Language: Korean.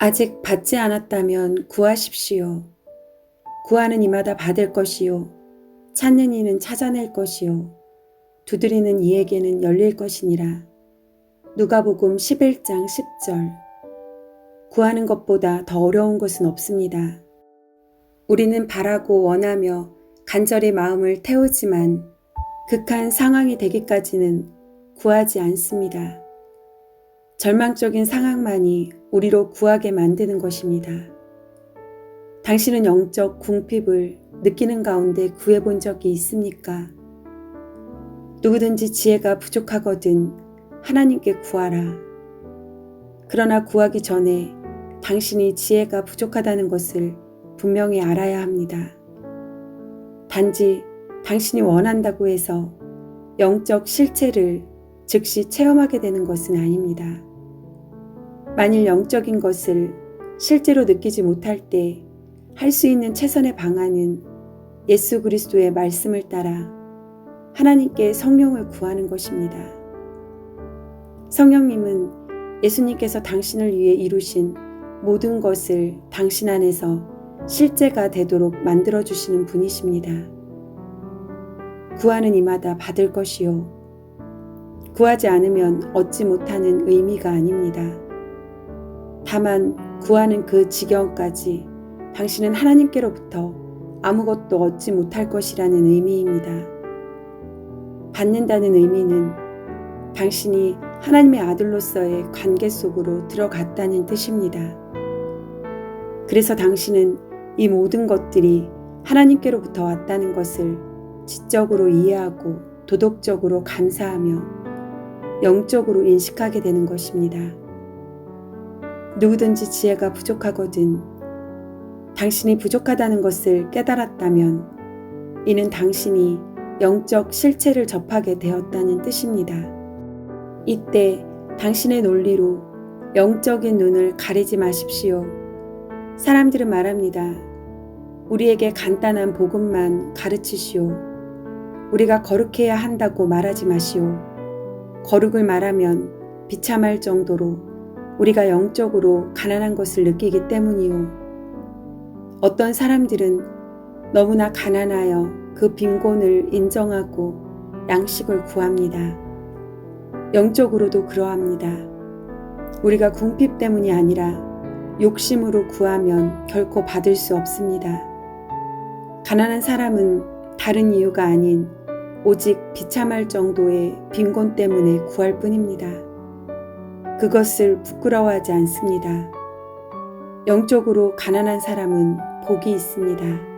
아직 받지 않았다면 구하십시오. 구하는 이마다 받을 것이요. 찾는 이는 찾아낼 것이요. 두드리는 이에게는 열릴 것이니라. 누가복음 11장 10절. 구하는 것보다 더 어려운 것은 없습니다. 우리는 바라고 원하며 간절히 마음을 태우지만 극한 상황이 되기까지는 구하지 않습니다. 절망적인 상황만이 우리로 구하게 만드는 것입니다. 당신은 영적 궁핍을 느끼는 가운데 구해본 적이 있습니까? 누구든지 지혜가 부족하거든 하나님께 구하라. 그러나 구하기 전에 당신이 지혜가 부족하다는 것을 분명히 알아야 합니다. 단지 당신이 원한다고 해서 영적 실체를 즉시 체험하게 되는 것은 아닙니다. 만일 영적인 것을 실제로 느끼지 못할 때 할 수 있는 최선의 방안은 예수 그리스도의 말씀을 따라 하나님께 성령을 구하는 것입니다. 성령님은 예수님께서 당신을 위해 이루신 모든 것을 당신 안에서 실제가 되도록 만들어 주시는 분이십니다. 구하는 이마다 받을 것이요. 구하지 않으면 얻지 못하는 의미가 아닙니다. 다만 구하는 그 지경까지 당신은 하나님께로부터 아무것도 얻지 못할 것이라는 의미입니다. 받는다는 의미는 당신이 하나님의 아들로서의 관계 속으로 들어갔다는 뜻입니다. 그래서 당신은 이 모든 것들이 하나님께로부터 왔다는 것을 지적으로 이해하고 도덕적으로 감사하며 영적으로 인식하게 되는 것입니다. 누구든지 지혜가 부족하거든 당신이 부족하다는 것을 깨달았다면 이는 당신이 영적 실체를 접하게 되었다는 뜻입니다. 이때 당신의 논리로 영적인 눈을 가리지 마십시오. 사람들은 말합니다. 우리에게 간단한 복음만 가르치시오. 우리가 거룩해야 한다고 말하지 마시오. 거룩을 말하면 비참할 정도로 우리가 영적으로 가난한 것을 느끼기 때문이요. 어떤 사람들은 너무나 가난하여 그 빈곤을 인정하고 양식을 구합니다. 영적으로도 그러합니다. 우리가 궁핍 때문이 아니라 욕심으로 구하면 결코 받을 수 없습니다. 가난한 사람은 다른 이유가 아닌 오직 비참할 정도의 빈곤 때문에 구할 뿐입니다. 그것을 부끄러워하지 않습니다. 영적으로 가난한 사람은 복이 있습니다.